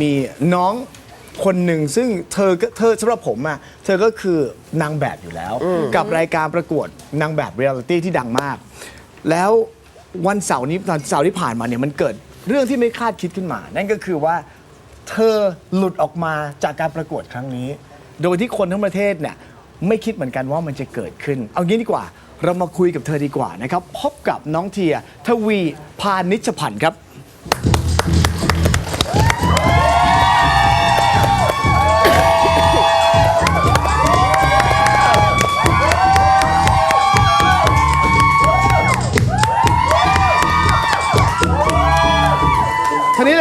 มีน้องคนหนึ่งซึ่งเธอก็เธอสำหรับผมอะเธอก็คือนางแบบอยู่แล้ว กับรายการประกวดนางแบบเรียลิตี้ที่ดังมาก แล้ววันเสาร์นี้ตอนเสาร์ที่ผ่านมาเนี่ยมันเกิดเรื่องที่ไม่คาดคิดขึ้นมา นั่นก็คือว่าเธอหลุดออกมาจากการประกวดครั้งนี้ โดยที่คนทั้งประเทศเนี่ยไม่คิดเหมือนกันว่ามันจะเกิดขึ้น เอางี้ดีกว่า เรามาคุยกับเธอดีกว่านะครับ พบกับน้องเทียทวีพานิชพันธ์ครับ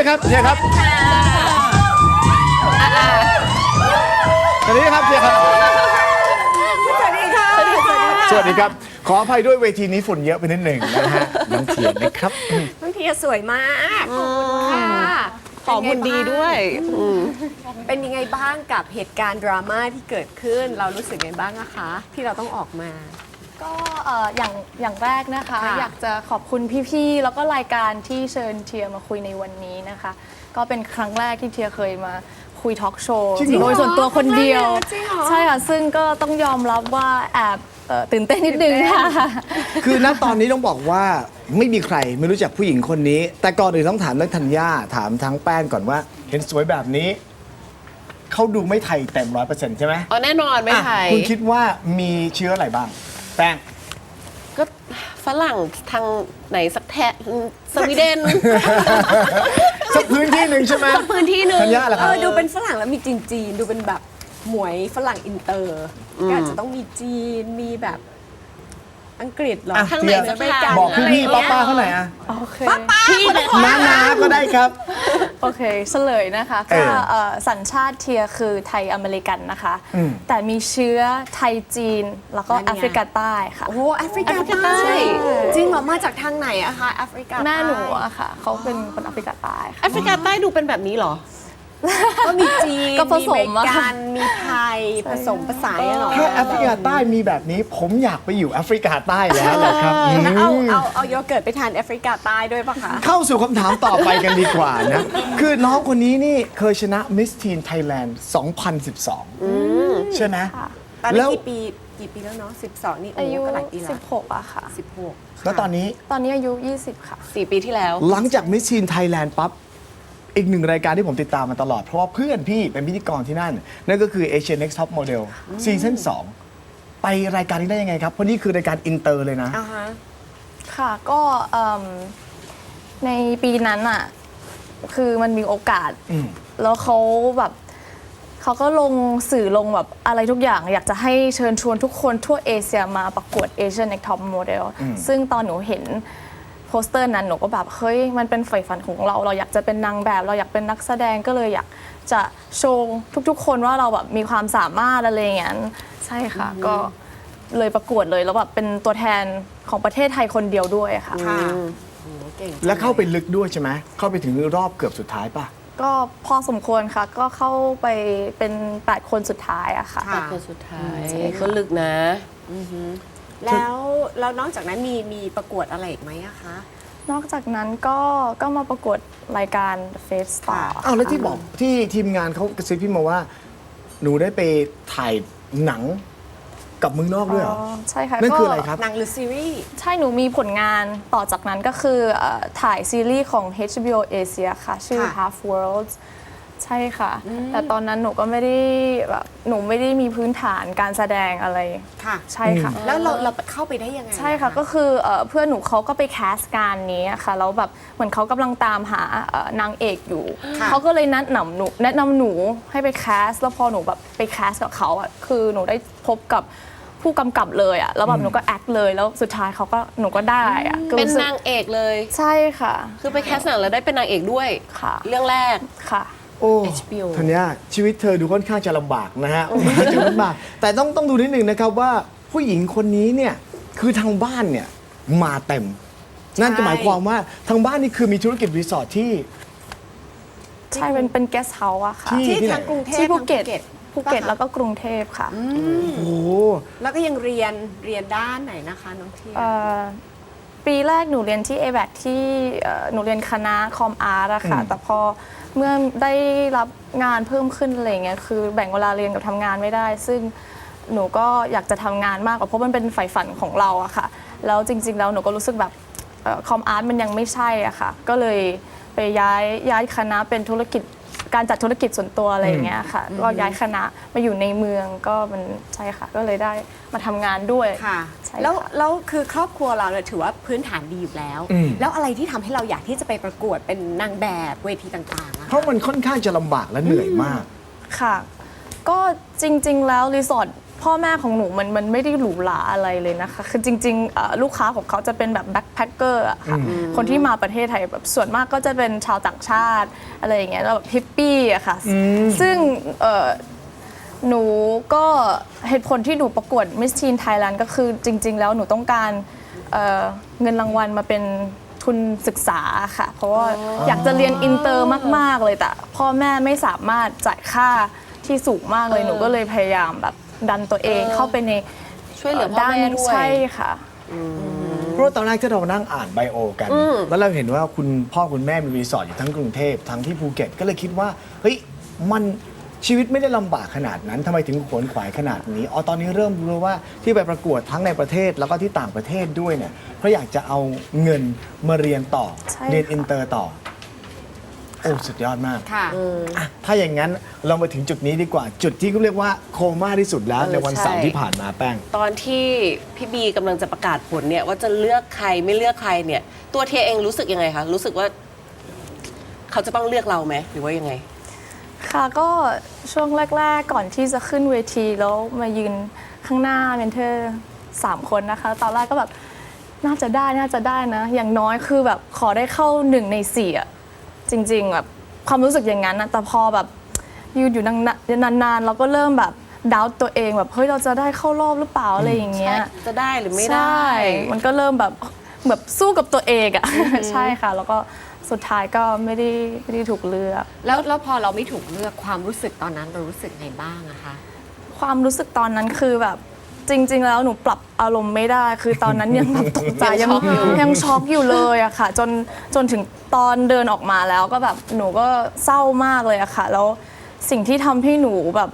ท่านี้เลยครับเทียครับท่านี้นะครับเทียครับสวัสดีค่ะสวัสดีครับ ขออภัยด้วยเวทีนี้ฝุ่นเยอะไปนิดหนึ่งนะฮะน้องเทียนนะครับ น้องเทียสวยมากขอบคุณค่ะหอมหุ่นดีด้วยอืมเป็นยังไงบ้างกับเหตุการณ์ดราม่าที่เกิดขึ้น เรารู้สึกไงบ้างอะคะ ที่เราต้องออกมา ก็เอ่ออย่างอย่างแรกนะคะ ค่ะ อยากจะขอบคุณพี่ๆ แล้วก็รายการที่เชิญเทียมาคุยในวันนี้นะคะ ก็เป็นครั้งแรกที่เทียเคยมาคุยทอล์กโชว์จริงเหรอ โดยส่วนตัวคนเดียว จริงเหรอ ใช่ค่ะ ซึ่งก็ต้องยอมรับว่าแอบเอ่อตื่นเต้นนิดนึงค่ะ คือณตอนนี้ต้องบอกว่าไม่มีใครไม่รู้จักผู้หญิงคนนี้ แต่ก่อนอื่นต้องถามเรื่องธัญญาถามทั้งแป้งก่อนว่า เห็นสวยแบบนี้ เขาดูไม่ไทยเต็มร้อยเปอร์เซ็นต์ใช่ไหมอ๋อแน่นอนไม่ไทย อะคุณคิดว่ามีเชื้ออะไรบ้าง แป้ง ก็ฝรั่งทางไหนสักแทะสวีเดน สักพื้นที่หนึ่งใช่ไหม สักพื้นที่หนึ่งธัญญาล่ะคเอรับ อดูเป็นฝรั่งแล้วมีจีนจีนๆดูเป็นแบบหมวยฝรั่งอินเตอร์ก็อาจจะต้องมีจีนมีแบบอังกฤษเหรออะ ทางไหนจะไปกันบอกพี่พี่อะไรป้าเงี้ยป้าๆเขาหน่อยอะโอเคพี่เลยน้านาก็ได้ครับ โอเคเฉลยนะคะเอก็อเอ่อสัญชาติเทียคือไทยอเมริกันนะคะ อืม แต่มีเชื้อไทยจีนแล้วก็นั่นไง แอฟริกาใต้ค่ะ โอ้โหแอฟริกาแอฟริกาใต้ใต้จริงเหรอมาจากทางไหนอะคะแอฟริกาแม่หนูใต้อะค่ะ เขาเป็นคนแอฟริกาใต้ค่ะ แอฟริกาใต้ดูเป็นแบบนี้เหรอ ก็มีจีนก็ผสมมีอเมริอะ กันมีไทย ผสมผสานอะเหรอถ้าแอฟริกาใต้มีแบบนี้ ผมอยากไปอยู่แอฟริกาใต้แล้วแหละครับแล้วเอาม เอาเอาโยเกิร์ตไปทานแอฟริกาใต้ด้วยปะคะ เข้าสู่คำถามต่อไปกันดีกว่านะ คือน้องคนนี้นี่เคยชนะ Miss Teen Thailand 2012 ใช่ไหมตอนแล้นี้วกี่ปีกี่ปีแล้วเนาะ12 นี่โอ้อาโหยุก็หลายปีแล้ว16อะค่ะ 16แล้วตอนนี้ ตอนนี้อายุ 20 ค่ะ 4 ปีที่แล้ว หลังจาก Miss Teen Thailand ปั๊บ อีกหนึ่งรายการที่ผมติดตามมาตลอด เพราะว่าเพื่อนพี่เป็นพิธีกรที่นั่น นั่นก็คือ Asian Next Top Model ซีซั่น2ไปรายการนี้ได้ยังไงครับ เพราะนี่คือรายการอินเตอร์เลยนะ อ่าฮะค่ะก็เอิ่มในปีนั้นอะคือมันมีโอกาส อืม แล้วเขาแบบเขาก็ลงสื่อลงแบบอะไรทุกอย่าง อยากจะให้เชิญชวนทุกคนทั่วเอเชียมาประกวด Asian Next Top Model ซึ่งตอนหนูเห็น โปสเตอร์นั้นหนูก็แบบเฮ้ยมันเป็นใฝ่ฝันของเรา เราอยากจะเป็นนางแบบ เราอยากเป็นนักแสดงก็เลยอยากจะโชว์ทุกๆ คนว่าเราแบบมีความสามารถอะไรอย่างนั้นใช่ค่ะก็เลยประกวดเลยแล้วแบบเป็นตัวแทนของประเทศไทยคนเดียวด้วยค่ะ ค่ะโอ้โหเก่งจังแล้วเข้าไปลึกด้วยใช่ไหมเข้าไปถึงรอบเกือบสุดท้ายป่ะ ก็พอสมควรค่ะ ก็เข้าไปเป็น 8 คนสุดท้ายอะค่ะ ค่ะ คนสุดท้ายก็ลึกนะ แล้วแล้วนอกจากนั้นมีมีประกวดอะไรอีกไหมอะคะ นอกจากนั้นก็ก็มาประกวดรายการ Face Star ค่ะอ้าวแล้วที่บอกที่ทีมงานเขากระซิบพี่มาว่า หนูได้ไปถ่ายหนังกับเมืองนอกด้วยเหรออ๋อใช่ค่ะนั่นคือก็อะไรครับ หนังหรือซีรีส์ ใช่หนูมีผลงานต่อจากนั้นก็คือเอ่อถ่ายซีรีส์ของ HBO Asia ค่ะ ชื่อ ค่ะ Half Worlds ใช่ค่ะ แต่ตอนนั้นหนูก็ไม่ได้แบบหนูไม่ได้มีพื้นฐานการแสดงอะไร ค่ะ ใช่ค่ะ แล้วเราเราเข้าไปได้ยังไงใช่ค่ะก็คือเอ่อเพื่อนหนูเขาก็ไปแคสต์การนี้ค่ะแล้วแบบเหมือนเขากำลังตามหาเอ่อนางเอกอยู่ค่ะเขาก็เลยแนะนำหนูแนะนำหนูให้ไปแคสต์แล้วพอหนูแบบไปแคสต์กับเขาอะคือหนูได้พบกับผู้กำกับเลยอะแล้วแบบหนูก็แอคเลยแล้วสุดท้ายเขาก็หนูก็ได้อะก็เป็นรู้สึกนางเอกเลย ใช่ค่ะคือไปแคสหนังแล้วได้เป็นนางเอกด้วย ค่ะ เรื่องแรก ค่ะ โอ้ HBO ธัญญาชีวิตเธอดูค่อนข้างจะลำบากนะฮะค่อนข้างจะลำบาก แต่ต้องต้องดูนิดหนึ่งนะครับว่าผู้หญิงคนนี้เนี่ยคือทางบ้านเนี่ยมาเต็ม นั่นก็หมายความว่าทางบ้านนี่คือมีธุรกิจรีสอร์ทที่ ใช่เป็นเป็น guest house อะค่ะ ที่ที่ที่ไหนทางกรุงเทพที่ภูเก็ตทางภูเก็ตปะคะแล้วก็กรุงเทพค่ะ โอ้โห แล้วก็ยังเรียนเรียนด้านไหนนะคะน้องเทียเอ่อปีแรกหนูเรียนที่ a b a c ที่เอ่อหนูเรียนคณะคอมอาร์ตอะค่ะแต่พอ เมื่อได้รับงานเพิ่มขึ้นอะไรเงี้ยคือแบ่งเวลาเรียนกับทำงานไม่ได้ ซึ่งหนูก็อยากจะทำงานมากกว่าเพราะมันเป็นใฝ่ฝันของเราอะค่ะ แล้วจริง ๆ แล้วหนูก็รู้สึกแบบคอมอาร์ตมันยังไม่ใช่อะค่ะ ก็เลยไปย้ายย้ายคณะเป็นธุรกิจ การจัดธุรกิจส่วนตัวอะไรอย่างเงี้ยค่ะก็ย้ายคณะมาอยู่ในเมืองก็มันใช่ค่ะ ก็เลยได้มาทำงานด้วยค่ะ ใช่แล้วค่ะ แล้วคือครอบครัวเราเนี่ยถือว่าพื้นฐานดีอยู่แล้ว อืม แล้วอะไรที่ทำให้เราอยากที่จะไปประกวดเป็นนางแบบเวทีต่างๆอะเพราะมันค่อนข้างจะลำบากและเหนื่อยมาก ค่ะ ก็จริง ๆ แล้วรีสอร์ท พ่อแม่ของหนูมันมันไม่ได้หรูหราอะไรเลยนะคะ คือจริงๆเอ่อลูกค้าของเขาจะเป็นแบบแบ็คแพคเกอร์อะค่ะคนที่มาประเทศไทยแบบส่วนมากก็จะเป็นชาวต่างชาติอะไรอย่างเงี้ยแล้วแบบฮิปปี้อะค่ะ ซึ่งเอ่อ หนูก็เหตุผลที่หนูประกวด Miss Teen Thailand ก็คือจริง ๆ แล้วหนูต้องการเอ่อเงินรางวัลมาเป็นทุนศึกษาค่ะ เพราะว่าอยากจะเรียนอินเตอร์มาก ๆ เลยแต่พ่อแม่ไม่สามารถจ่ายค่าที่สูงมากเลยหนูก็เลยพยายามแบบ ดันตัวเองเข้าไปในช่วยเหลือพ่อแม่ด้วย ใช่ค่ะ เพราะว่าตอนแรกที่เรานั่งอ่านไบโอกัน แล้วเราเห็นว่าคุณพ่อคุณแม่มีรีสอร์ทอยู่ทั้งกรุงเทพทั้งที่ภูเก็ตก็เลยคิดว่าเฮ้ยมันชีวิตไม่ได้ลำบากขนาดนั้นทำไมถึงขวนขวายขนาดนี้อ๋อตอนนี้เริ่มรู้ว่าที่ไปประกวดทั้งในประเทศแล้วก็ที่ต่างประเทศด้วยเนี่ยเพราะอยากจะเอาเงินมาเรียนต่อใช่เรียนค่ะ อินเตอร์ต่อ โอ้สุดยอดมาก ค่ะ อะถ้าอย่างนั้นเรามาถึงจุดนี้ดีกว่า จุดที่เขาเรียกว่าโคม่าที่สุดแล้วเออในวันเสาร์ใช่ ที่ผ่านมาแป้ง ตอนที่พี่บีกำลังจะประกาศผลเนี่ยว่าจะเลือกใครไม่เลือกใครเนี่ย ตัวเทียเองรู้สึกยังไงคะรู้สึกว่า เขาจะต้องเลือกเราไหมหรือว่ายังไง ค่ะก็ช่วงแรก ๆ ก่อนที่จะขึ้นเวทีแล้วมายืนข้างหน้าเมนเทอร์สามคนนะคะ ตอนแรกก็แบบน่าจะได้น่าจะได้นะ อย่างน้อยคือแบบขอได้เข้าหนึ่งในสี่อะ จริงๆแบบความรู้สึกอย่างนั้นนะแต่พอแบบยืนอยู่นานๆนานๆเราก็เริ่มแบบดาวตัวเองแบบเฮ้ยเราจะได้เข้ารอบหรือเปล่าอะไรอย่างเงี้ยจะได้หรือไม่ใช่ได้ มันก็เริ่มแบบแบบสู้กับตัวเองอะใช่ค่ะ แล้วก็สุดท้ายก็ไม่ได้ไม่ได้ถูกเลือก แล้วแล้วพอเราไม่ถูกเลือกความรู้สึกตอนนั้นเรารู้สึกไงบ้างอะคะความรู้สึกตอนนั้นคือแบบ จริง ๆ แล้วหนูปรับอารมณ์ไม่ได้ คือตอนนั้นยังแบบตกใจยัยังงช็อกอยู่ยังช็อกอยู่เลยอะค่ะ จนจนถึงตอนเดินออกมาแล้วก็แบบหนูก็เศร้ามากเลยอะค่ะ แล้วสิ่งที่ทำให้หนูแบบ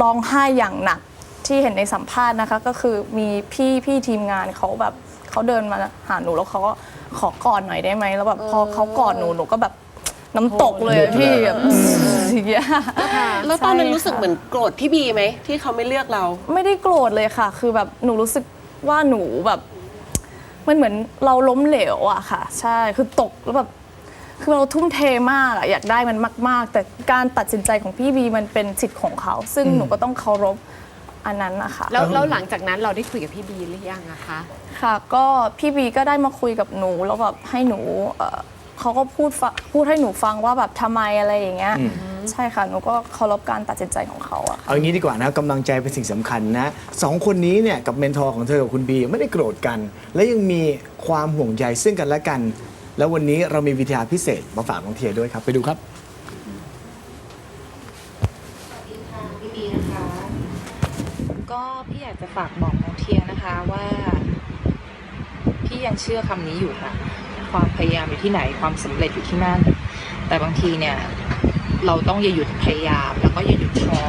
ร้องไห้อย่างหนักที่เห็นในสัมภาษณ์นะคะ ก็คือมีพี่พี่ทีมงานเขาแบบเขาเดินมาหาหนูแล้วเขาก็ขอกอดหน่อยได้ไหมแล้วแบบพอเขากอดหนูหนูก็แบบน้ำตกเลยอะพี่แบบ อย่างเงี้ยแล้วตอนนั้นใช่รู้สึกค่ะเหมือนโกรธพี่บีไหมที่เขาไม่เลือกเรา ไม่ได้โกรธเลยค่ะ คือแบบหนูรู้สึกว่าหนูแบบมันเหมือนเราล้มเหลวอะค่ะ ใช่คือตกแล้วแบบคือเราทุ่มเทมากอะอยากได้มันมาก ๆ แต่การตัดสินใจของพี่บีมันเป็นสิทธิ์ของเขา ซึ่งหนูก็ต้องเคารพอันนั้นนะคะแล้วแล้วหลังจากนั้นเราได้คุยกับพี่บีหรือยังอะคะค่ะ ก็พี่บีก็ได้มาคุยกับหนูแล้วแบบให้หนูเอ่อเขาก็พูดฟะพูดให้หนูฟังว่าแบบทำไมอะไรอย่างเงี้ย ใช่ค่ะหนูก็เคารพการตัดสินใจของเขาอะเอาอย่างนี้ดีกว่านะกำลังใจเป็นสิ่งสำคัญนะสองคนนี้เนี่ยกับเมนทอร์ของเธอกับคุณบีไม่ได้โกรธกัน และยังมีความห่วงใยซึ่งกันและกัน แล้ววันนี้เรามีวิทยาพิเศษมาฝากน้องเทียด้วยครับ ไปดูครับพี่บีนะคะ ก็พี่อยากจะฝากบอกน้องเทียนะคะว่า พี่ยังเชื่อคำนี้อยู่ค่ะ ความพยายามอยู่ที่ไหนความสำเร็จอยู่ที่นั่น แต่บางทีเนี่ย เราต้องอย่าหยุดพยายาม แล้วก็อย่าหยุดท้อ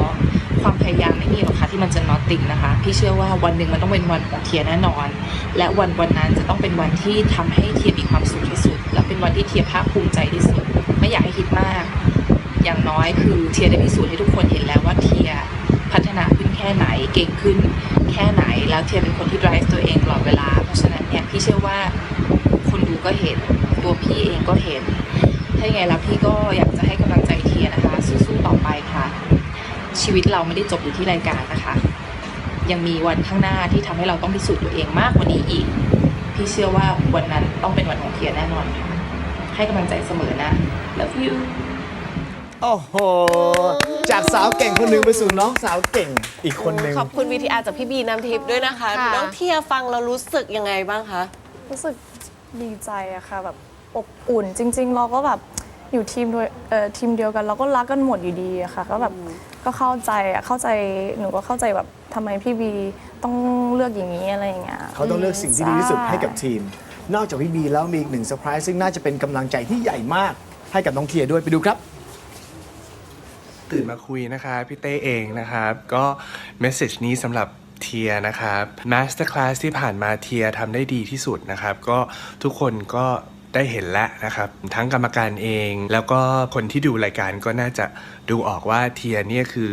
ความพยายามไม่มีหรอกค่ะที่มันจะนอตติงนะคะพี่เชื่อว่าวันหนึ่งมันต้องเป็นวันของเทียแน่นอน และวันวันนั้นจะต้องเป็นวันที่ทำให้เทียมีความสุขที่สุด และเป็นวันที่เทียภาคภูมิใจที่สุด ไม่อยากให้คิดมาก อย่างน้อยคือเทียได้พิสูจน์ให้ทุกคนเห็นแล้วว่าเทียพัฒนาขึ้นแค่ไหนเก่งขึ้น แค่ไหนแล้วเทียเป็นคนที่ drive ตัวเองตลอดเวลาเพราะฉะนั้นเนี่ยพี่เชื่อว่าคนดูก็เห็นตัวพี่เองก็เห็น ถ้ายังไงแล้วพี่ก็อยากจะให้กำลังใจเทียนะคะ สู้ๆต่อไปค่ะ ชีวิตเราไม่ได้จบอยู่ที่รายการนะคะ ยังมีวันข้างหน้าที่ทำให้เราต้องพิสูจน์ตัวเองมากกว่านี้อีก พี่เชื่อว่าวันนั้นต้องเป็นวันของเทียแน่นอนค่ะ ให้กำลังใจเสมอนะ love you โอ้โห จากสาวเก่งคนหนึ่งไปสู่น้องสาวเก่งอีกคนหนึ่งขอบคุณ VTR จากพี่บีน้ำทิพย์ด้วยนะคะ ค่ะ น้องเทียฟังเรารู้สึกยังไงบ้างคะ รู้สึกดีใจอะค่ะแบบ อบอุ่น จริง ๆ เราก็แบบอยู่ทีมด้วยเอ่อทีมเดียวกัน เราก็รักกันหมดอยู่ดีอะค่ะ ก็แบบก็เข้าใจอะเข้าใจหนูก็เข้าใจแบบทำไมพี่บีต้องเลือกอย่างนี้อะไรอย่างเงี้ยเขาต้องเลือกสิ่งที่ดีที่สุดให้กับทีม นอกจากพี่บีแล้วมีอีกหนึ่งเซอร์ไพรส์ซึ่งน่าจะเป็นกำลังใจที่ใหญ่มากให้กับน้องเทียด้วยไปดูครับ ตื่นมาคุยนะครับพี่เต้เองนะครับ ก็เมสเซจนี้สำหรับเทียนะครับมาสเตอร์คลาสที่ผ่านมาเทียทำได้ดีที่สุดนะครับ ก็ทุกคนก็ ได้เห็นแล้วนะครับ ทั้งกรรมการเอง แล้วก็คนที่ดูรายการก็น่าจะดูออกว่าเทียเนี่ยคือ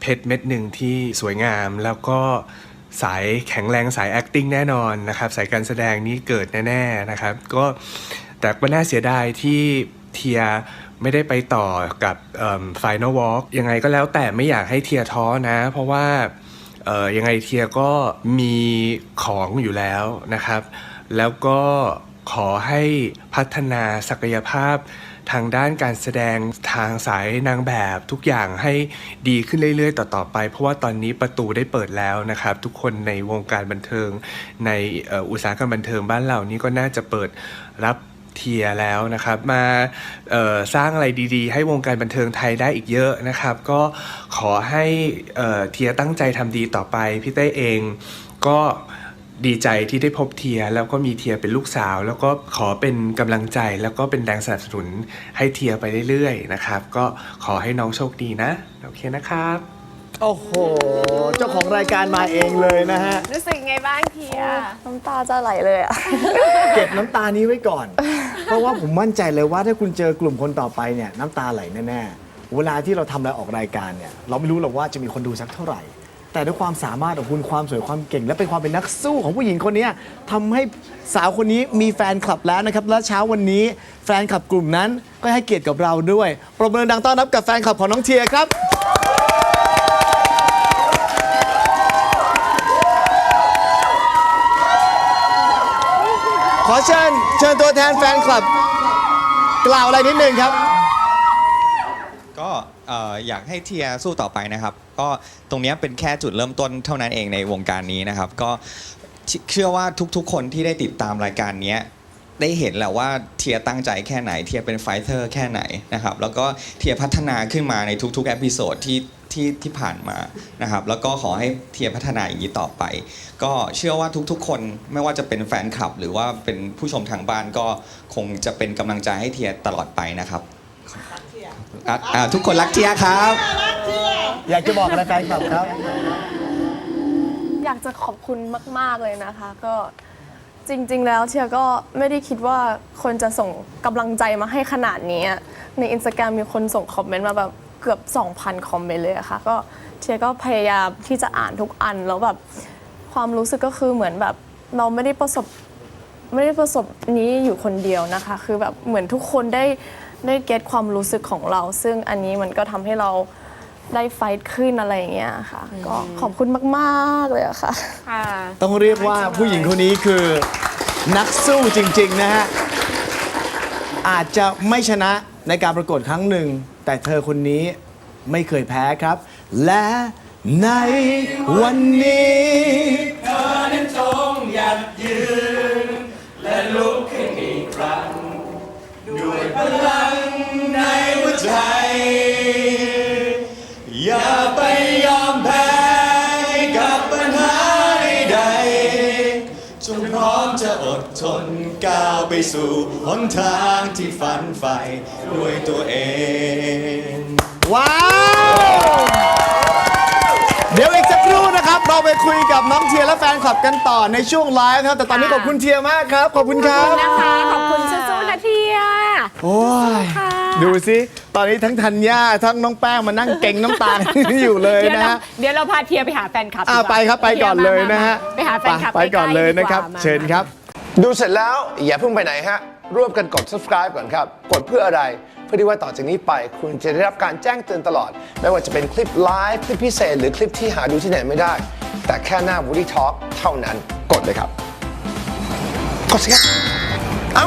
เพชรเม็ดหนึ่งที่สวยงามแล้วก็สายแข็งแรงสาย acting แน่นอนนะครับ สายการแสดงนี้เกิดแน่ๆนะครับ ก็แต่ก็น่าเสียดายที่เทียไม่ได้ไปต่อกับฟ i น a l Walk ยังไงก็แล้วแต่ไม่อยากให้เทียท้อนะ เพราะว่ายังไงเทียก็มีของอยู่แล้วนะครับ แล้วก็ ขอให้พัฒนาศักยภาพทางด้านการแสดงทางสายนางแบบทุกอย่างให้ดีขึ้นเรื่อย ๆ ต่อๆไป เพราะว่าตอนนี้ประตูได้เปิดแล้วนะครับ ทุกคนในวงการบันเทิง ในอุตสาหกรรมบันเทิงบ้านเรานี่ก็น่าจะเปิดรับเทียแล้วนะครับ มาสร้างอะไรดีๆ ให้วงการบันเทิงไทยได้อีกเยอะนะครับ ก็ขอให้เทียตั้งใจทำดีต่อไปพี่เต้เองก็ ดีใจที่ได้พบเทียร์แล้วก็มีเทียร์เป็นลูกสาว แล้วก็ขอเป็นกำลังใจแล้วก็เป็นแรงสนับสนุนให้เทียร์ไปเรื่อยๆนะครับ ก็ขอให้น้องโชคดีนะ โอเคนะครับ โอ้โห เจ้าของรายการมาเองเลยนะฮะ รู้สึกไงบ้างเทีย น้ำตาจะไหลเลยอะเก็บน้ำตานี้ไว้ก่อน เพราะว่าผมมั่นใจเลยว่าถ้าคุณเจอกลุ่มคนต่อไปเนี่ยน้ำตาไหลแน่ๆ เวลาที่เราทำอะไรออกรายการเนี่ยเราไม่รู้หรอกว่าจะมีคนดูสักเท่าไหร่ แต่ด้วยความสามารถของคุณความสวยความเก่ง และเป็นความเป็นนักสู้ของผู้หญิงคนนี้ทำให้สาวคนนี้มีแฟนคลับแล้วนะครับและเช้าวันนี้แฟนคลับกลุ่มนั้นก็ให้เกียรติกับเราด้วยปรบมือดังต้อนรับกับแฟนคลับของน้องเทียครับ ขอเชิญเชิญตัวแทนแฟนคลับ กล่าวอะไรนิดนึงครับ เอ่ออยากให้เทียสู้ต่อไปนะครับ ก็ตรงเนี้ยเป็นแค่จุดเริ่มต้นเท่านั้นเองในวงการนี้นะครับ ก็เชื่อว่าทุกๆ คนที่ได้ติดตามรายการเนี้ยได้เห็นแหละว่าเทียตั้งใจแค่ไหน เทียเป็นไฟเตอร์แค่ไหนนะครับ แล้วก็เทียพัฒนาขึ้นมาในทุกๆเอพิโซดที่ที่ที่ผ่านมานะครับ แล้วก็ขอให้เทียพัฒนาอย่างนี้ต่อไป ก็เชื่อว่าทุกๆ คนไม่ว่าจะเป็นแฟนคลับ หรือว่าเป็นผู้ชมทางบ้านก็คงจะเป็นกำลังใจให้เทียตลอดไปนะครับ อะอะทุกคนรักเทียร์ครับ อยากจะบอกอะไรแฟนคลับครับ อยากจะขอบคุณมาก ๆ เลยนะคะ ก็จริง ๆ แล้วเชียร์ก็ไม่ได้คิดว่าคนจะส่งกำลังใจมาให้ขนาดนี้อะในอินสตาแกรมมีคนส่งคอมเมนต์มาแบบเกือบ 2,000 คอมเมนต์เลยอะค่ะ ก็เชียร์ก็พยายามที่จะอ่านทุกอันแล้วแบบความรู้สึกก็คือเหมือนแบบเราไม่ได้ประสบ ไม่ได้ประสบนี้อยู่คนเดียวนะคะ คือแบบเหมือนทุกคนได้ ได้เก็ตความรู้สึกของเรา ซึ่งอันนี้มันก็ทำให้เราได้ไฟท์ขึ้นอะไรอย่างเงี้ยค่ะ ก็ขอบคุณมากๆเลยอะค่ะ ค่ะต้องเรียกว่าผู้หญิงคนนี้คือนักสู้จริง ๆ นะฮะ อาจจะไม่ชนะในการประกวดครั้งหนึ่ง แต่เธอคนนี้ไม่เคยแพ้ครับ และในวันนี้อย่าไปยอมแพ้กับปัญหาใดๆจงพร้อมจะอดทนก้าวไปสู่หนทางที่ฝันใฝ่ด้วยตัวเอง ว้าว เดี๋ยวอีกสักครู่นะครับ เราไปคุยกับน้องเทียและแฟนคลับกันต่อในช่วงไลฟ์ครับ แต่ตอนนี้ขอบคุณเทียมากครับ ขอบคุณครับนะคะ ขอบคุณสู้ๆนะเทียโอ้ยดูสิ ตอนนี้ทั้งธัญญาทั้งน้องแป้งมานั่งเก่งน้ำตา อยู่เลยเดี๋ยวนะเราฮะเดี๋ยวเราพาเทียไปหาแฟนคลับอ่าดีกว่าไปครับไปก่อนเลยนะฮะไปหาแฟนคลับไปก่อนเลยนะครับ ใกๆดีกว่ามา เชิญครับ ดูเสร็จแล้วอย่าเพิ่งไปไหนฮะ ร่วมกันกด subscribe ก่อนครับ กดเพื่ออะไร เพื่อที่ว่าต่อจากนี้ไป คุณจะได้รับการแจ้งเตือนตลอด ไม่ว่าจะเป็นคลิปไลฟ์คลิปพิเศษ หรือคลิปที่หาดูที่ไหนไม่ได้ แต่แค่หน้า Woody Talk เท่านั้นกดเลยครับ กดสิครับ เอ้า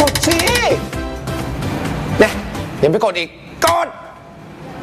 กดสิเนี่ย ยังไม่กดอีกกด